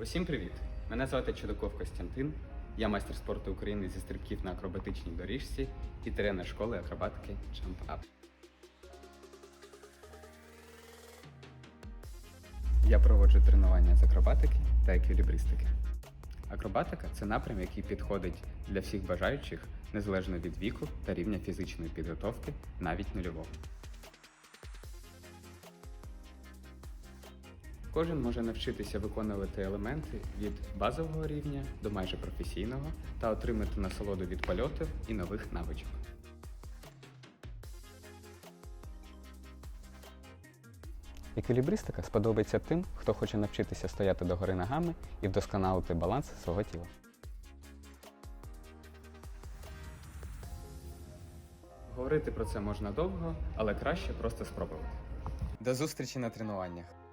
Усім привіт! Мене звати Чудаков Костянтин. Я майстер спорту України зі стрибків на акробатичній доріжці і тренер школи акробатики Jump Up. Я проводжу тренування з акробатики та еквілібристики. Акробатика це напрям, який підходить для всіх бажаючих незалежно від віку та рівня фізичної підготовки, навіть нульового. Кожен може навчитися виконувати елементи від базового рівня до майже професійного та отримати насолоду від польотів і нових навичок. Еквілібристика сподобається тим, хто хоче навчитися стояти догори ногами і вдосконалити баланс свого тіла. Говорити про це можна довго, але краще просто спробувати. До зустрічі на тренуваннях!